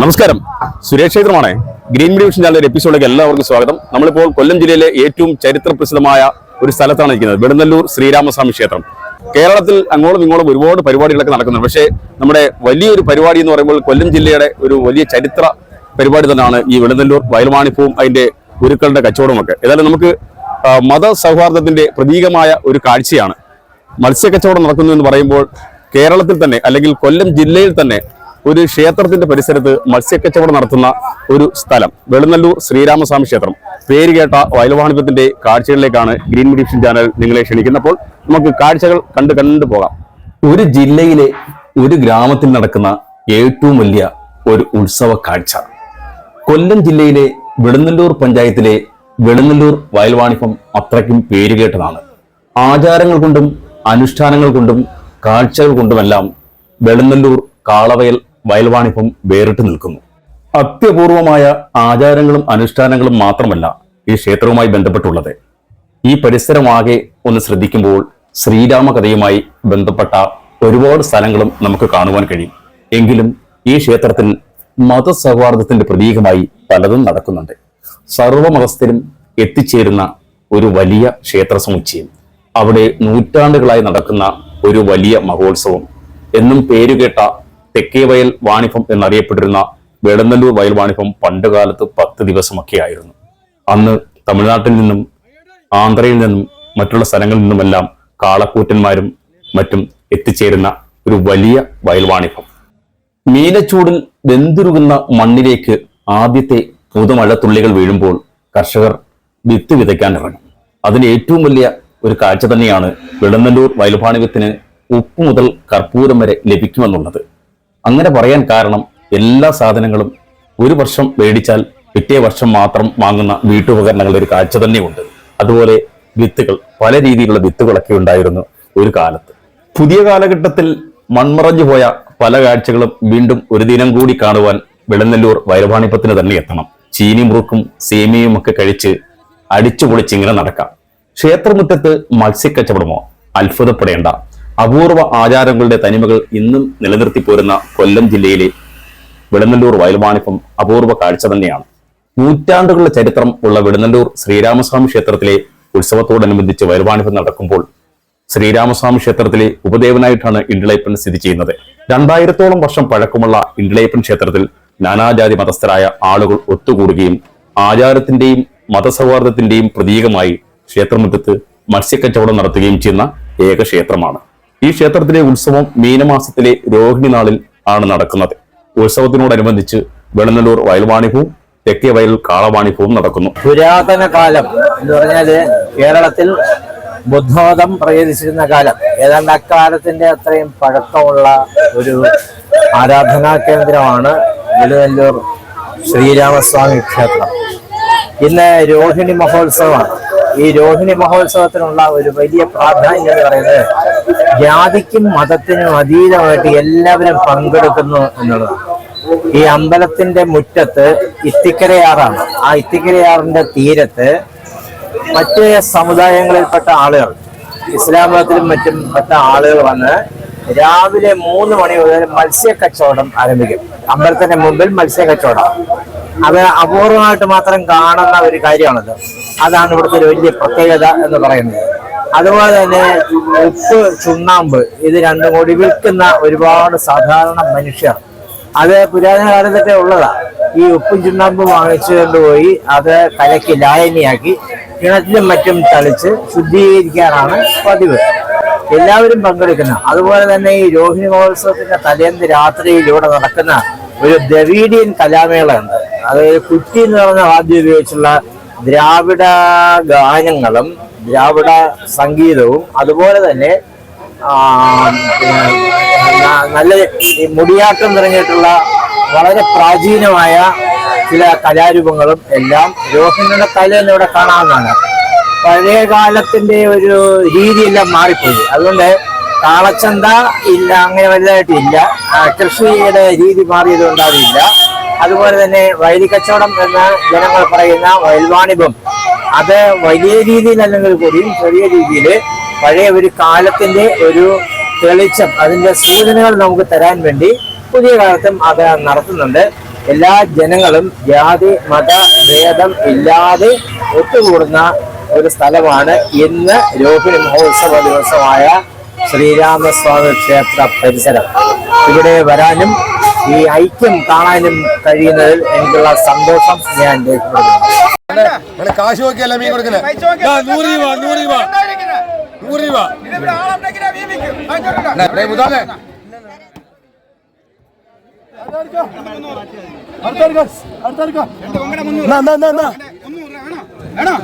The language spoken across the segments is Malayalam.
നമസ്കാരം. സുരേഷ് ക്ഷേത്രമാണ്. ഗ്രീൻ മീഡിയ വിഷൻ ചാനലിന്റെ എപ്പിസോഡിലേക്ക് എല്ലാവർക്കും സ്വാഗതം. നമ്മളിപ്പോൾ കൊല്ലം ജില്ലയിലെ ഏറ്റവും ചരിത്ര പ്രസിദ്ധമായ ഒരു സ്ഥലത്താണ് ഇരിക്കുന്നത്. വെടുന്നല്ലൂർ ശ്രീരാമസ്വാമി ക്ഷേത്രം. കേരളത്തിൽ അങ്ങോളം ഇങ്ങോളം ഒരുപാട് പരിപാടികളൊക്കെ നടക്കുന്നുണ്ട്. പക്ഷേ നമ്മുടെ വലിയൊരു പരിപാടി എന്ന് പറയുമ്പോൾ കൊല്ലം ജില്ലയുടെ ഒരു വലിയ ചരിത്ര പരിപാടി തന്നെയാണ് ഈ വെളുന്നല്ലൂർ വയൽവാണിപ്പവും അതിന്റെ ഉരുക്കളുടെ കച്ചവടമൊക്കെ ഏതായാലും നമുക്ക് മത സൗഹാർദ്ദത്തിന്റെ പ്രതീകമായ ഒരു കാഴ്ചയാണ്. മത്സ്യക്കച്ചവടം നടക്കുന്നു എന്ന് പറയുമ്പോൾ കേരളത്തിൽ തന്നെ അല്ലെങ്കിൽ കൊല്ലം ജില്ലയിൽ തന്നെ ഒരു ക്ഷേത്രത്തിന്റെ പരിസരത്ത് മത്സ്യക്കച്ചവടം നടത്തുന്ന ഒരു സ്ഥലം. വെളുന്നല്ലൂർ ശ്രീരാമസ്വാമി ക്ഷേത്രം. പേര് കേട്ട വയൽവാണിപത്തിന്റെ കാഴ്ചകളിലേക്കാണ് ഗ്രീൻ മിഡിഷൻ ചാനൽ നിങ്ങളെ ക്ഷണിക്കുന്നപ്പോൾ നമുക്ക് കാഴ്ചകൾ കണ്ട് കണ്ടു പോകാം. ഒരു ജില്ലയിലെ ഒരു ഗ്രാമത്തിൽ നടക്കുന്ന ഏറ്റവും വലിയ ഒരു ഉത്സവ കാഴ്ച. കൊല്ലം ജില്ലയിലെ വെളുന്നല്ലൂർ പഞ്ചായത്തിലെ വെളുന്നല്ലൂർ വയൽവാണിപ്പം അത്രയ്ക്കും പേരുകേട്ടതാണ് ആചാരങ്ങൾ കൊണ്ടും അനുഷ്ഠാനങ്ങൾ കൊണ്ടും കാഴ്ചകൾ കൊണ്ടുമെല്ലാം വെളുന്നല്ലൂർ കാളവയൽ വയൽവാണിപ്പം വേറിട്ട് നിൽക്കുന്നു. അത്യപൂർവമായ ആചാരങ്ങളും അനുഷ്ഠാനങ്ങളും മാത്രമല്ല ഈ ക്ഷേത്രവുമായി ബന്ധപ്പെട്ടുള്ളത്. ഈ പരിസരമാകെ ഒന്ന് ശ്രദ്ധിക്കുമ്പോൾ ശ്രീരാമകഥയുമായി ബന്ധപ്പെട്ട ഒരുപാട് സ്ഥലങ്ങളും നമുക്ക് കാണുവാൻ കഴിയും. എങ്കിലും ഈ ക്ഷേത്രത്തിൽ മതസൗഹാർദ്ദത്തിന്റെ പ്രതീകമായി പലതും നടക്കുന്നുണ്ട്. സർവമതസ്ഥരും എത്തിച്ചേരുന്ന ഒരു വലിയ ക്ഷേത്ര സമുച്ചയം അവിടെ നൂറ്റാണ്ടുകളായി നടക്കുന്ന ഒരു വലിയ മഹോത്സവം എന്നും പേരുകേട്ട തെക്കേവയൽ വാണിഭം എന്നറിയപ്പെട്ടിരുന്ന വേടന്നല്ലൂർ വയൽ വാണിഭം പണ്ടുകാലത്ത് പത്ത് ദിവസമൊക്കെ ആയിരുന്നു. അന്ന് തമിഴ്നാട്ടിൽ നിന്നും ആന്ധ്രയിൽ നിന്നും മറ്റുള്ള സ്ഥലങ്ങളിൽ നിന്നുമെല്ലാം കാളക്കൂറ്റന്മാരും മറ്റും എത്തിച്ചേരുന്ന ഒരു വലിയ വയൽ വാണിഭം. മീനച്ചൂടിൽ വെന്തുരുകുന്ന മണ്ണിലേക്ക് ആദ്യത്തെ പുതുമഴ തുള്ളികൾ വീഴുമ്പോൾ കർഷകർ വിത്ത് വിതയ്ക്കാൻ ഇറങ്ങും. അതിന് ഏറ്റവും വലിയ ഒരു കാഴ്ച തന്നെയാണ് വിളനല്ലൂർ വയൽ വാണിഭത്തിന് ഉപ്പ് മുതൽ കർപ്പൂരം വരെ ലഭിക്കുമെന്നുള്ളത്. അങ്ങനെ പറയാൻ കാരണം എല്ലാ സാധനങ്ങളും ഒരു വർഷം മേടിച്ചാൽ പിറ്റേ വർഷം മാത്രം വാങ്ങുന്ന വീട്ടുപകരണങ്ങളുടെ ഒരു കാഴ്ച തന്നെയുണ്ട്. അതുപോലെ വിത്തുകൾ പല രീതിയിലുള്ള വിത്തുകളൊക്കെ ഉണ്ടായിരുന്നു ഒരു കാലത്ത്. പുതിയ കാലഘട്ടത്തിൽ മൺമറഞ്ഞു പോയ പല കാഴ്ചകളും വീണ്ടും ഒരു ദിനം കൂടി കാണുവാൻ വെളുന്നല്ലൂർ വൈരവാണിപ്പത്തിന് തന്നെ എത്തണം. ചീനി മുറുക്കും സേമിയയും ഒക്കെ കഴിച്ച് അടിച്ചുപൊളിച്ച് ഇങ്ങനെ നടക്കാം. ക്ഷേത്രമുറ്റത്ത് മത്സ്യക്കച്ചവടമോ? അത്ഭുതപ്പെടേണ്ട. അപൂർവ ആചാരങ്ങളുടെ തനിമകൾ ഇന്നും നിലനിർത്തി പോരുന്ന കൊല്ലം ജില്ലയിലെ വിളനല്ലൂർ വയൽവാണിപ്പം അപൂർവ കാഴ്ച തന്നെയാണ്. നൂറ്റാണ്ടുകളുടെ ചരിത്രം ഉള്ള വിളനല്ലൂർ ശ്രീരാമസ്വാമി ക്ഷേത്രത്തിലെ ഉത്സവത്തോടനുബന്ധിച്ച് വയൽവാണിപ്പം നടക്കുമ്പോൾ ശ്രീരാമസ്വാമി ക്ഷേത്രത്തിലെ ഉപദേവനായിട്ടാണ് ഇണ്ടിളയപ്പൻ സ്ഥിതി ചെയ്യുന്നത്. രണ്ടായിരത്തോളം വർഷം പഴക്കമുള്ള ഇണ്ടിളയപ്പൻ ക്ഷേത്രത്തിൽ നാനാജാതി മതസ്ഥരായ ആളുകൾ ഒത്തുകൂടുകയും ആചാരത്തിന്റെയും മതസൗഹാർദ്ദത്തിന്റെയും പ്രതീകമായി ക്ഷേത്രമുറ്റത്ത് മത്സ്യക്കച്ചവടം നടത്തുകയും ചെയ്യുന്ന ഏക ക്ഷേത്രമാണ്. ഈ ക്ഷേത്രത്തിലെ ഉത്സവം മീനമാസത്തിലെ രോഹിണി നാളിൽ ആണ് നടക്കുന്നത്. ഉത്സവത്തിനോടനുബന്ധിച്ച് വെളുന്നല്ലൂർ വയൽവാണിഭവും തെക്കേ വയൽ കാളവാണിഭവും നടക്കുന്നു. പുരാതന കാലം എന്ന് പറഞ്ഞാൽ കേരളത്തിൽ ബുദ്ധമതം പ്രചരിച്ചിരുന്ന കാലം. ഏതാണ്ട് അക്കാലത്തിന്റെ അത്രയും പഴക്കമുള്ള ഒരു ആരാധനാ കേന്ദ്രമാണ് വെളുവല്ലൂർ ശ്രീരാമസ്വാമി ക്ഷേത്രം. ഇന്ന് രോഹിണി മഹോത്സവമാണ്. ഈ രോഹിണി മഹോത്സവത്തിനുള്ള ഒരു വലിയ പ്രാധാന്യം എന്ന് പറയുന്നത് ജാതിക്കും മതത്തിനും അതീതമായിട്ട് എല്ലാവരും പങ്കെടുക്കുന്നു എന്നുള്ളതാണ്. ഈ അമ്പലത്തിന്റെ മുറ്റത്ത് ഇത്തിക്കരയാറാണ്. ആ ഇത്തിക്കരയാറിന്റെ തീരത്ത് മറ്റ് സമുദായങ്ങളിൽപ്പെട്ട ആളുകൾ ഇസ്ലാം മതത്തിലും മറ്റും പെട്ട ആളുകൾ വന്ന് രാവിലെ മൂന്ന് മണി മുതൽ മത്സ്യ കച്ചവടം ആരംഭിക്കും. അമ്പലത്തിന്റെ മുമ്പിൽ മത്സ്യ കച്ചവടം അത് അപൂർവമായിട്ട് മാത്രം കാണുന്ന ഒരു കാര്യമാണത്. അതാണ് ഇവിടുത്തെ ഒരു വലിയ പ്രത്യേകത എന്ന് പറയുന്നത്. അതുപോലെ തന്നെ ഉപ്പ് ചുണ്ണാമ്പ് ഇത് രണ്ടും കൂടി വിൽക്കുന്ന ഒരുപാട് സാധാരണ മനുഷ്യർ. അത് പുരാതന കാലത്തൊക്കെ ഉള്ളതാ. ഈ ഉപ്പും ചുണ്ണാമ്പും വാങ്ങിച്ചു കൊണ്ടുപോയി അത് കലക്കി ലായനിയാക്കി കിണറ്റിലും മറ്റും തളിച്ച് ശുദ്ധീകരിക്കാനാണ് പതിവ്. എല്ലാവരും പങ്കെടുക്കുന്ന അതുപോലെ തന്നെ ഈ രോഹിണി മഹോത്സവത്തിന്റെ തലേന്ന് രാത്രിയിൽ ഇവിടെ നടക്കുന്ന ഒരു ദവീഡിയൻ കലാമേള ഉണ്ട് അതായത് കുറ്റി എന്ന് പറഞ്ഞ വാദ്യം ഉപയോഗിച്ചുള്ള ദ്രാവിഡ ഗാനങ്ങളും ദ്രാവിഡ സംഗീതവും അതുപോലെ തന്നെ നല്ല ഈ മുടിയാട്ടം നിറഞ്ഞിട്ടുള്ള വളരെ പ്രാചീനമായ ചില കലാരൂപങ്ങളും എല്ലാം രോഹിണിയുടെ കല ഇവിടെ കാണാവുന്നതാണ്. പഴയ കാലത്തിന്റെ ഒരു രീതിയെല്ലാം മാറിപ്പോയി. അതുകൊണ്ട് കാളച്ചന്ത ഇല്ല അങ്ങനെ വലുതായിട്ടില്ല കൃഷിയുടെ രീതി മാറിയത് കൊണ്ട് അതില്ല അതുപോലെ തന്നെ വയലി കച്ചവടം എന്ന് ജനങ്ങൾ പറയുന്ന വയൽവാണിഭം അത് വലിയ രീതിയിലല്ലെങ്കിൽ കൂടിയും ചെറിയ രീതിയിൽ പഴയ ഒരു കാലത്തിന്റെ ഒരു തെളിച്ചം അതിന്റെ സൂചനകൾ നമുക്ക് തരാൻ വേണ്ടി പുതിയ കാലത്തും അത് നടത്തുന്നുണ്ട്. എല്ലാ ജനങ്ങളും ജാതി മത ഭേദം ഇല്ലാതെ ഒത്തുകൂടുന്ന ഒരു സ്ഥലമാണ് ഇന്ന് രോഹിണി മഹോത്സവ ദിവസമായ ശ്രീരാമസ്വാമി ക്ഷേത്ര പരിസരം. ഇവിടെ വരാനും ഈ ഐക്യം കാണാനും കഴിയുന്നതിൽ എനിക്കുള്ള സന്തോഷം ഞാൻ രേഖപ്പെടുത്തുന്നു. ഇവിടെ കാശ് നോക്കിയല്ല മീൻ കൊടുക്കുന്നത് നൂറ് രൂപ നൂറ് രൂപ. നൂറ് രൂപ. ഡേ, മുതാനെ. എന്നാ,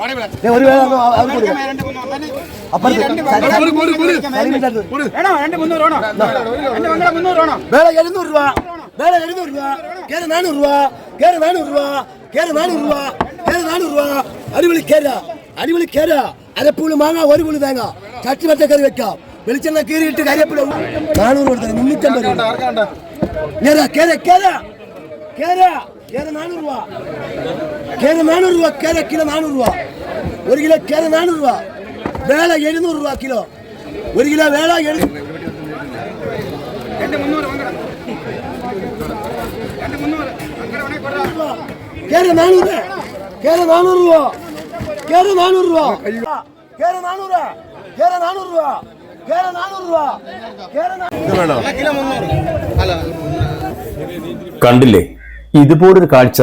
എന്നാ, എന്നാ, എന്നാ. ദേ, ഒരു വേള ഒന്ന് അവർക്ക് കൊടുക്കാം. അപ്പുറത്ത് സലീം- സലീമിന്റെ അടുത്ത്. വേള എഴുന്നൂറ് രൂപ വേള എഴുന്നൂറ് രൂപ കേര നാനൂറ് രൂപ കേര നാനൂറ് രൂപ കേര നാനൂറ് രൂപ കേര നാനൂറ് രൂപ അടിപൊളി കേര അടിപൊളി കേര അരപ്പൂൾ മാങ്ങ ഒരു പുളി തേങ്ങ ചട്ടി വറ്റ കറി വെക്കാം രൂപ കേര കേര കേര കേര കേര നാനൂറ് രൂപ. കേര നാനൂറ് രൂപ കേര കിലോ നാനൂറ് രൂപ. ഒരു കിലോ കേര നാനൂറ് രൂപ. വേള എഴുന്നൂറ് രൂപ കിലോ. ഒരു കിലോ വേള എഴു കേര നാനൂറ് കേര നാനൂറ് രൂപ. കേര നാനൂറ് രൂപ. കേര നാനൂറ് കേര നാനൂറ് രൂപ. കേര നാനൂറ് രൂപ. കേര കണ്ടില്ലേ? ഇതുപോലൊരു കാഴ്ച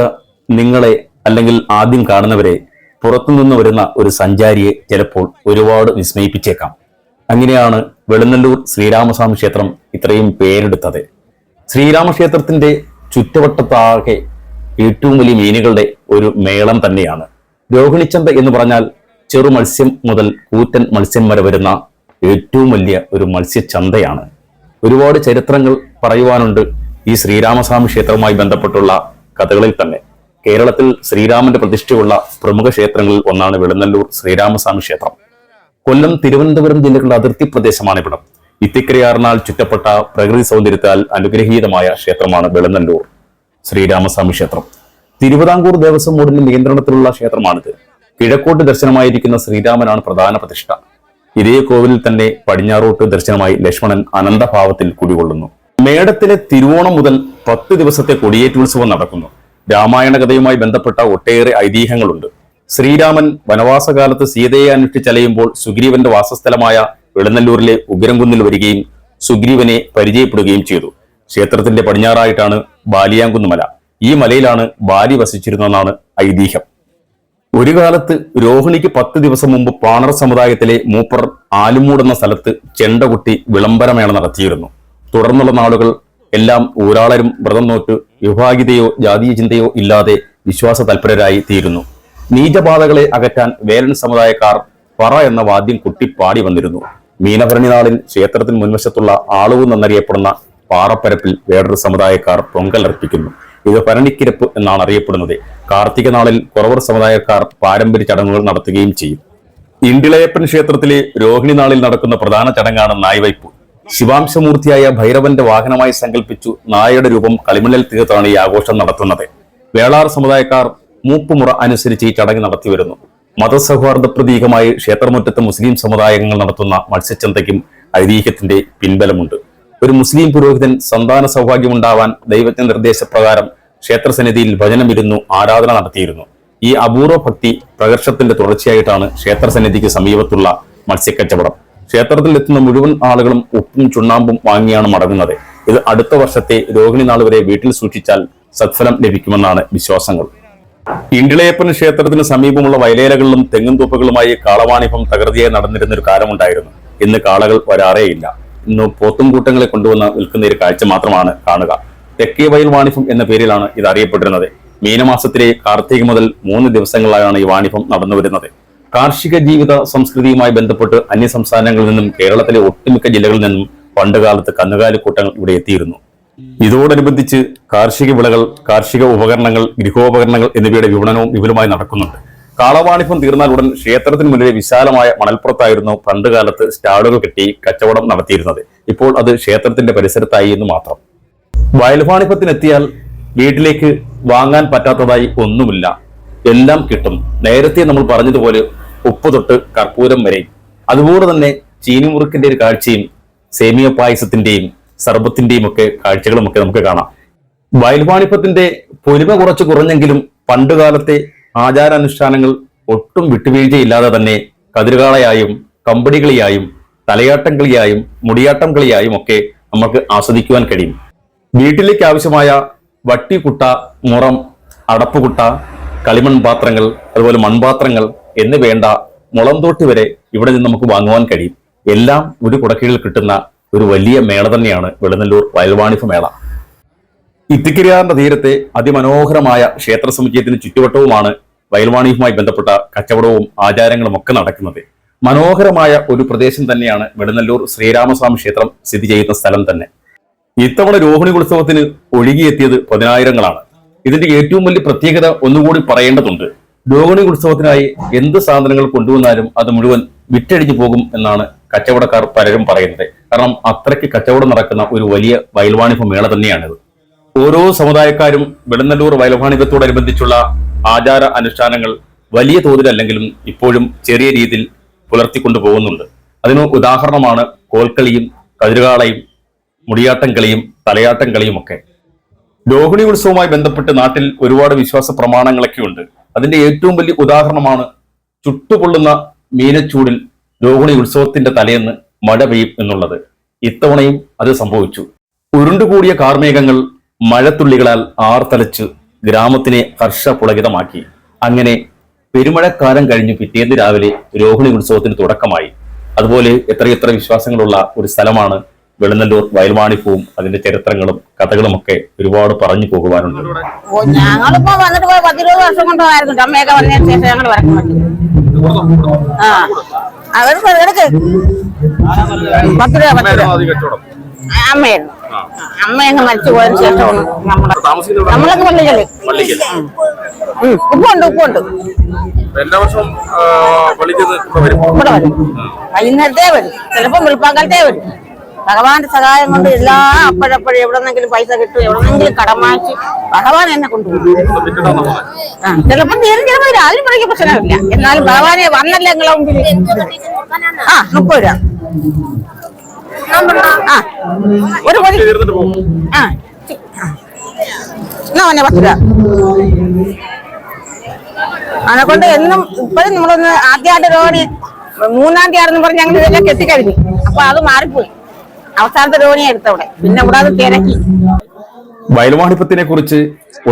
നിങ്ങളെ അല്ലെങ്കിൽ ആദ്യം കാണുന്നവരെ പുറത്തുനിന്ന് വരുന്ന ഒരു സഞ്ചാരിയെ ചിലപ്പോൾ ഒരുപാട് വിസ്മയിപ്പിച്ചേക്കാം. അങ്ങനെയാണ് വെളുന്നല്ലൂർ ശ്രീരാമസ്വാമി ക്ഷേത്രം ഇത്രയും പേരെടുത്തത്. ശ്രീരാമക്ഷേത്രത്തിന്റെ ചുറ്റുവട്ടത്താകെ ഏറ്റവും വലിയ മീനുകളുടെ ഒരു മേളം തന്നെയാണ്. രോഹിണിച്ചന്ത എന്ന് പറഞ്ഞാൽ ചെറു മത്സ്യം മുതൽ കൂറ്റൻ മത്സ്യം വരെ വരുന്ന ഏറ്റവും വലിയ ഒരു മത്സ്യച്ചന്തയാണ്. ഒരുപാട് ചരിത്രങ്ങൾ പറയുവാനുണ്ട് ഈ ശ്രീരാമസ്വാമി ക്ഷേത്രവുമായി ബന്ധപ്പെട്ടുള്ള കഥകളിൽ തന്നെ കേരളത്തിൽ ശ്രീരാമന്റെ പ്രതിഷ്ഠയുള്ള പ്രമുഖ ക്ഷേത്രങ്ങളിൽ ഒന്നാണ് വെളുന്നല്ലൂർ ശ്രീരാമസ്വാമി ക്ഷേത്രം. കൊല്ലം തിരുവനന്തപുരം ജില്ലകളുടെ അതിർത്തി പ്രദേശമാണ് ഇവിടം. ഇത്തിക്കരയാറിനാൽ ചുറ്റപ്പെട്ട പ്രകൃതി സൗന്ദര്യത്താൽ അനുഗ്രഹീതമായ ക്ഷേത്രമാണ് വെളുന്നല്ലൂർ ശ്രീരാമസ്വാമി ക്ഷേത്രം. തിരുവിതാംകൂർ ദേവസ്വം ബോർഡിന്റെ നിയന്ത്രണത്തിലുള്ള ക്ഷേത്രമാണിത്. കിഴക്കോട്ട് ദർശനമായിരിക്കുന്ന ശ്രീരാമനാണ് പ്രധാന പ്രതിഷ്ഠ. ഇതേ കോവിലിൽ തന്നെ പടിഞ്ഞാറോട്ട് ദർശനമായി ലക്ഷ്മണൻ അനന്തഭാവത്തിൽ കുടികൊള്ളുന്നു. മേടത്തിലെ തിരുവോണം മുതൽ പത്ത് ദിവസത്തെ കൊടിയേറ്റുത്സവം നടക്കുന്നു. രാമായണ കഥയുമായി ബന്ധപ്പെട്ട ഒട്ടേറെ ഐതിഹ്യങ്ങളുണ്ട്. ശ്രീരാമൻ വനവാസകാലത്ത് സീതയെ അന്വേഷിച്ചലയുമ്പോൾ സുഗ്രീവന്റെ വാസസ്ഥലമായ വെളുന്നല്ലൂരിലെ ഉഗ്രംകുന്നിൽ വരികയും സുഗ്രീവനെ പരിചയപ്പെടുകയും ചെയ്തു. ക്ഷേത്രത്തിന്റെ പടിഞ്ഞാറായിട്ടാണ് ബാലിയാങ്കുന്ന് മല ഈ മലയിലാണ് ബാലി വസിച്ചിരുന്നതെന്നാണ് ഐതിഹ്യം. ഒരു കാലത്ത് രോഹിണിക്ക് പത്ത് ദിവസം മുമ്പ് പാണർ സമുദായത്തിലെ മൂപ്പർ ആലുമൂട് എന്ന സ്ഥലത്ത് ചെണ്ടകുട്ടി വിളംബരമേള നടത്തിയിരുന്നു. തുടർന്നുള്ള നാളുകൾ എല്ലാം ഊരാളരും വ്രതം നോറ്റ് വിഭാഗിതയോ ജാതീയ ചിന്തയോ ഇല്ലാതെ വിശ്വാസ തൽപരരായി തീരുന്നു. നീചബാധകളെ അകറ്റാൻ വേലൻ സമുദായക്കാർ പറ എന്ന വാദ്യം കുട്ടി പാടി വന്നിരുന്നു. മീനഭരണി നാളിൽ ക്ഷേത്രത്തിന് മുൻവശത്തുള്ള ആളവ് എന്നറിയപ്പെടുന്ന പാറപ്പരപ്പിൽ വേറൊരു സമുദായക്കാർ പൊങ്കൽ അർപ്പിക്കുന്നു. ഇത് ഭരണിക്കിരപ്പ് എന്നാണ് അറിയപ്പെടുന്നത്. കാർത്തിക നാളിൽ കുറവർ സമുദായക്കാർ പാരമ്പര്യ ചടങ്ങുകൾ നടത്തുകയും ചെയ്യും. ഇണ്ടിളയപ്പൻ ക്ഷേത്രത്തിലെ രോഹിണി നാളിൽ നടക്കുന്ന പ്രധാന ചടങ്ങാണ് നായ്വയ്പ് ശിവാംശമൂർത്തിയായ ഭൈരവന്റെ വാഹനമായി സങ്കല്പിച്ചു നായയുടെ രൂപം കളിമണ്ണിൽ തീർത്താണ് ഈ ആഘോഷം നടത്തുന്നത്. വേളാർ സമുദായക്കാർ മൂപ്പുമുറ അനുസരിച്ച് ഈ ചടങ്ങ് നടത്തി വരുന്നു. മതസൗഹാർദ്ദ പ്രതീകമായി ക്ഷേത്രമുറ്റത്ത് മുസ്ലിം സമുദായങ്ങൾ നടത്തുന്ന മത്സ്യചന്തയ്ക്കും ഐതിഹ്യത്തിന്റെ പിൻബലമുണ്ട്. ഒരു മുസ്ലിം പുരോഹിതൻ സന്താന സൗഭാഗ്യമുണ്ടാവാൻ ദൈവജ്ഞ നിർദ്ദേശപ്രകാരം ക്ഷേത്രസന്നിധിയിൽ ഭജനമിരുന്നു ആരാധന നടത്തിയിരുന്നു. ഈ അപൂർവ ഭക്തി പ്രകർഷത്തിന്റെ തുടർച്ചയായിട്ടാണ് ക്ഷേത്രസന്നിധിക്ക് സമീപത്തുള്ള മത്സ്യക്കച്ചവടം. ക്ഷേത്രത്തിൽ എത്തുന്ന മുഴുവൻ ആളുകളും ഉപ്പും ചുണ്ണാമ്പും വാങ്ങിയാണ് മടങ്ങുന്നത്. ഇത് അടുത്ത വർഷത്തെ രോഹിണി നാൾ വരെ വീട്ടിൽ സൂക്ഷിച്ചാൽ സത്ഫലം ലഭിക്കുമെന്നാണ് വിശ്വാസങ്ങൾ. ഇണ്ടിളയപ്പൻ ക്ഷേത്രത്തിന് സമീപമുള്ള വയലേലകളിലും തെങ്ങുംതോപ്പുകളുമായി കാളവാണിഭം തകൃതിയായി നടന്നിരുന്ന ഒരു കാലമുണ്ടായിരുന്നു. ഇന്ന് കാളകൾ വരാറേയില്ല. ഇന്ന് പോത്തും കൂട്ടങ്ങളെ കൊണ്ടുവന്ന് വിൽക്കുന്ന ഒരു കാഴ്ച മാത്രമാണ് കാണുക. തെക്കേ വയൽ വാണിഭം എന്ന പേരിലാണ് ഇത് അറിയപ്പെട്ടിരുന്നത് മീനമാസത്തിലെ കാർത്തിക മുതൽ മൂന്ന് ദിവസങ്ങളിലായാണ് ഈ വാണിഭം നടന്നു വരുന്നത് കാർഷിക ജീവിത സംസ്കൃതിയുമായി ബന്ധപ്പെട്ട് അന്യ സംസ്ഥാനങ്ങളിൽ നിന്നും കേരളത്തിലെ ഒട്ടുമിക്ക ജില്ലകളിൽ നിന്നും പണ്ടുകാലത്ത് കന്നുകാലി കൂട്ടങ്ങൾ ഇവിടെ എത്തിയിരുന്നു. ഇതോടനുബന്ധിച്ച് കാർഷിക വിളകൾ കാർഷിക ഉപകരണങ്ങൾ ഗൃഹോപകരണങ്ങൾ എന്നിവയുടെ വിപണനവും വിപുലമായി നടക്കുന്നുണ്ട്. കാളവാണിഭം തീർന്നാൽ ഉടൻ ക്ഷേത്രത്തിന് മുന്നിലെ വിശാലമായ മണൽപ്പുറത്തായിരുന്നു പണ്ടുകാലത്ത് സ്റ്റാളുകൾ കെട്ടി കച്ചവടം നടത്തിയിരുന്നത്. ഇപ്പോൾ അത് ക്ഷേത്രത്തിന്റെ പരിസരത്തായി എന്ന് മാത്രം. വയൽവാണിഭത്തിനെത്തിയാൽ വീട്ടിലേക്ക് വാങ്ങാൻ പറ്റാത്തതായി ഒന്നുമില്ല. എല്ലാം കിട്ടും. നേരത്തെ നമ്മൾ പറഞ്ഞതുപോലെ ഉപ്പ് തൊട്ട് കർപ്പൂരം വരെ. അതുപോലെ തന്നെ ചീനിമുറുക്കിന്റെ ഒരു കാഴ്ചയും സേമിയ പായസത്തിന്റെയും സർബത്തിന്റെയും ഒക്കെ കാഴ്ചകളും ഒക്കെ നമുക്ക് കാണാം. വയൽവാണിപ്പത്തിന്റെ പൊലിമ കുറച്ച് കുറഞ്ഞെങ്കിലും പണ്ടുകാലത്തെ ആചാരാനുഷ്ഠാനങ്ങൾ ഒട്ടും വിട്ടുവീഴ്ചയില്ലാതെ തന്നെ കതിരുകാളയായും കമ്പടികളിയായും തലയാട്ടം കളിയായും മുടിയാട്ടം കളിയായും ഒക്കെ നമുക്ക് ആസ്വദിക്കുവാൻ കഴിയും. വീട്ടിലേക്ക് ആവശ്യമായ വട്ടിക്കുട്ട മുറം അടപ്പുകുട്ട കളിമൺ പാത്രങ്ങൾ അതുപോലെ മൺപാത്രങ്ങൾ എന്ന് വേണ്ട മുളംതോട്ടി വരെ ഇവിടെ നിന്ന് നമുക്ക് വാങ്ങുവാൻ കഴിയും. എല്ലാം ഒരു കുടക്കീഴിൽ കിട്ടുന്ന ഒരു വലിയ മേള തന്നെയാണ് വെളുന്നല്ലൂർ വയൽവാണിഫ് മേള. ഇത്തിക്കിരിയാറിന്റെ തീരത്തെ അതിമനോഹരമായ ക്ഷേത്ര സമുച്ചയത്തിന് ചുറ്റുവട്ടവുമാണ് വയൽവാണിയുമായി ബന്ധപ്പെട്ട കച്ചവടവും ആചാരങ്ങളും ഒക്കെ നടക്കുന്നത്. മനോഹരമായ ഒരു പ്രദേശം തന്നെയാണ് വെളുന്നല്ലൂർ ശ്രീരാമസ്വാമി ക്ഷേത്രം സ്ഥിതി ചെയ്യുന്ന സ്ഥലം തന്നെ. ഇത്തവണ രോഹിണി ഉത്സവത്തിന് ഒഴുകിയെത്തിയത് പതിനായിരങ്ങളാണ്. ഇതിന്റെ ഏറ്റവും വലിയ പ്രത്യേകത ഒന്നുകൂടി പറയേണ്ടതുണ്ട്. ലോകണി ഉത്സവത്തിനായി എന്ത് സാധനങ്ങൾ കൊണ്ടുവന്നാലും അത് മുഴുവൻ വിറ്റഴിഞ്ഞു പോകും എന്നാണ് കച്ചവടക്കാർ പലരും പറയുന്നത്. കാരണം അത്രയ്ക്ക് കച്ചവടം നടക്കുന്ന ഒരു വലിയ വയൽവാണിഭ മേള തന്നെയാണിത്. ഓരോ സമുദായക്കാരും വെളുന്നല്ലൂർ വയൽവാണിഭത്തോടനുബന്ധിച്ചുള്ള ആചാര അനുഷ്ഠാനങ്ങൾ വലിയ തോതിലല്ലെങ്കിലും ഇപ്പോഴും ചെറിയ രീതിയിൽ പുലർത്തിക്കൊണ്ടു പോകുന്നുണ്ട്. അതിന് ഉദാഹരണമാണ് കോൽക്കളിയും കതിരുകാളയും മുടിയാട്ടം കളിയും തലയാട്ടം കളിയും ഒക്കെ. രോഹിണി ഉത്സവവുമായി ബന്ധപ്പെട്ട് നാട്ടിൽ ഒരുപാട് വിശ്വാസ പ്രമാണങ്ങളൊക്കെ ഉണ്ട് അതിന്റെ ഏറ്റവും വലിയ ഉദാഹരണമാണ് ചുട്ടുപൊള്ളുന്ന മീനച്ചൂടിൽ രോഹിണി ഉത്സവത്തിന്റെ തലേന്ന് മഴ പെയ്യും എന്നുള്ളത്. ഇത്തവണയും അത് സംഭവിച്ചു. ഉരുണ്ടുകൂടിയ കാർമേഘങ്ങൾ മഴത്തുള്ളികളാൽ ആർത്തലച്ച് ഗ്രാമത്തിനെ ഹർഷപുളകിതമാക്കി. അങ്ങനെ പെരുമഴക്കാലം കഴിഞ്ഞു പിറ്റേന്ന് രാവിലെ രോഹിണി ഉത്സവത്തിന് തുടക്കമായി. അതുപോലെ എത്രയെത്ര വിശ്വാസങ്ങളുള്ള ഒരു സ്ഥലമാണ് വെളുന്നല്ലൂർ വയൽവാണിപ്പൂവും അതിന്റെ ചരിത്രങ്ങളും കഥകളും ഒക്കെ ഒരുപാട് പറഞ്ഞു പോകുവാനുണ്ട്. ഞങ്ങളിപ്പോ വന്നിട്ട് പോയി പത്തിരുപത് വർഷം കൊണ്ടായിരുന്നു അമ്മയൊക്കെ വന്നതിന് ശേഷം ഞങ്ങൾ വരക്കാൻ പറ്റും. ആ. അവർ എടുക്ക്. പത്ത് രൂപ പത്ത് രൂപ അമ്മയായിരുന്നു. അമ്മ അങ്ങ് മരിച്ചു പോയതിനു ശേഷമാണ് നമ്മുടെ നമ്മളൊക്കെ പള്ളികളി ഉപ്പുണ്ട് ഉപ്പുണ്ട്. എല്ലാ വർഷവും വരും. ഇവിടെ വരും. വൈകുന്നേരത്തേ വരും. ചിലപ്പോൾ വെളുപ്പാക്കാലത്തേ വരും. ഭഗവാന്റെ സഹായം കൊണ്ട് എല്ലാ അപ്പോഴപ്പോഴും എവിടെന്നെങ്കിലും പൈസ കിട്ടും എവിടെന്നെങ്കിലും കടം വാങ്ങിച്ച് ഭഗവാൻ എന്നെ കൊണ്ടുപോകും ആ ചിലപ്പോൾ തീരും ചിലപ്പോൾ രാവിലെ പറയ്ക്ക് പ്രശ്നമില്ല. എന്നാലും ഭഗവാനെ വന്നല്ലേ നിങ്ങളെ മുമ്പിൽ ആ മുപ്പത് രൂപ ആ ഒരു പൊതി ആ. എന്നാ പറഞ്ഞ പത്ത് രൂപ അതിനെ കൊണ്ട് എന്നും ഇപ്പോഴും നമ്മളൊന്ന് ആദ്യമായിട്ട് രോഗി മൂന്നാം തീയതി ആണെന്ന് പറഞ്ഞ് ഞങ്ങൾ ഇതെല്ലാം കെട്ടിക്കഴിഞ്ഞു. അപ്പൊ അത് മാറിപ്പോയി. അവസാനത്തെ രോഗിയെ എടുത്തവിടെ പിന്നെ കൂടാതെ തിരക്കി വയൽവാണിപ്പത്തിനെ കുറിച്ച്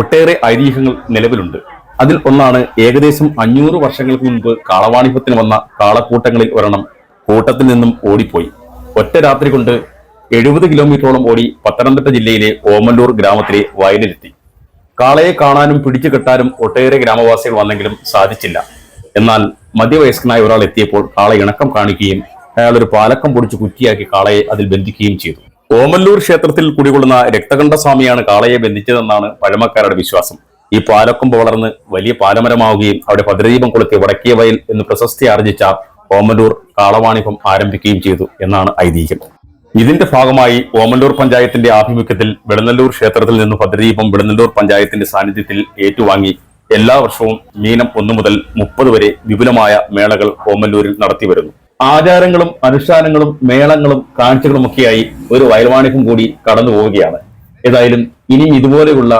ഒട്ടേറെ ഐതിഹ്യങ്ങൾ നിലവിലുണ്ട്. അതിൽ ഒന്നാണ് ഏകദേശം അഞ്ഞൂറ് വർഷങ്ങൾക്ക് മുൻപ് കാളവാണിപ്പത്തിന് വന്ന കാളക്കൂട്ടങ്ങളിൽ ഒരെണ്ണം കൂട്ടത്തിൽ നിന്നും ഓടിപ്പോയി. ഒറ്റ രാത്രി കൊണ്ട് എഴുപത് കിലോമീറ്ററോളം ഓടി പത്തനംതിട്ട ജില്ലയിലെ ഓമല്ലൂർ ഗ്രാമത്തിലെ വയലിലെത്തി. കാളയെ കാണാനും പിടിച്ചു കെട്ടാനും ഒട്ടേറെ ഗ്രാമവാസികൾ വന്നെങ്കിലും സാധിച്ചില്ല. എന്നാൽ മധ്യവയസ്കനായ ഒരാൾ എത്തിയപ്പോൾ കാള ഇണക്കം കാണിക്കുകയും അയാൾ ഒരു പാലക്കം പൊടിച്ച് കുറ്റിയാക്കി കാളയെ അതിൽ ബന്ധിക്കുകയും ചെയ്തു. ഓമല്ലൂർ ക്ഷേത്രത്തിൽ കുടികൊള്ളുന്ന രക്തകണ്ഠസ്വാമിയാണ് കാളയെ ബന്ധിച്ചതെന്നാണ് പഴമക്കാരുടെ വിശ്വാസം. ഈ പാലക്കൊമ്പ് വളർന്ന് വലിയ പാലമരമാവുകയും അവിടെ ഭദ്രദീപം കൊളുത്തി വടക്കിയ വയൽ എന്ന് പ്രശസ്തി ആർജിച്ച ഓമല്ലൂർ കാളവാണിഭം ആരംഭിക്കുകയും ചെയ്തു എന്നാണ് ഐതിഹ്യം. ഇതിന്റെ ഭാഗമായി ഓമല്ലൂർ പഞ്ചായത്തിന്റെ ആഭിമുഖ്യത്തിൽ വെളുന്നല്ലൂർ ക്ഷേത്രത്തിൽ നിന്ന് ഭദ്രദീപം വെളുന്നല്ലൂർ പഞ്ചായത്തിന്റെ സാന്നിധ്യത്തിൽ ഏറ്റുവാങ്ങി എല്ലാ വർഷവും മീനം ഒന്നു മുതൽ മുപ്പത് വരെ വിപുലമായ മേളകൾ ഓമല്ലൂരിൽ നടത്തി വരുന്നു ആചാരങ്ങളും അനുഷ്ഠാനങ്ങളും മേളങ്ങളും കാഴ്ചകളും ഒക്കെയായി ഒരു വയൽവാണിഭം കൂടി കടന്നു പോവുകയാണ്. ഏതായാലും ഇനിയും ഇതുപോലെയുള്ള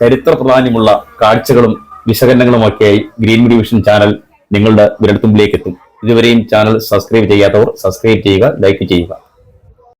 ചരിത്ര പ്രാധാന്യമുള്ള കാഴ്ചകളും വിശകലനങ്ങളും ഒക്കെയായി ഗ്രീൻ ഡിവിഷൻ ചാനൽ നിങ്ങളുടെ വിരൽത്തുമ്പിലേക്ക് എത്തും. ഇതുവരെയും ചാനൽ സബ്സ്ക്രൈബ് ചെയ്യാത്തവർ സബ്സ്ക്രൈബ് ചെയ്യുക ലൈക്ക് ചെയ്യുക.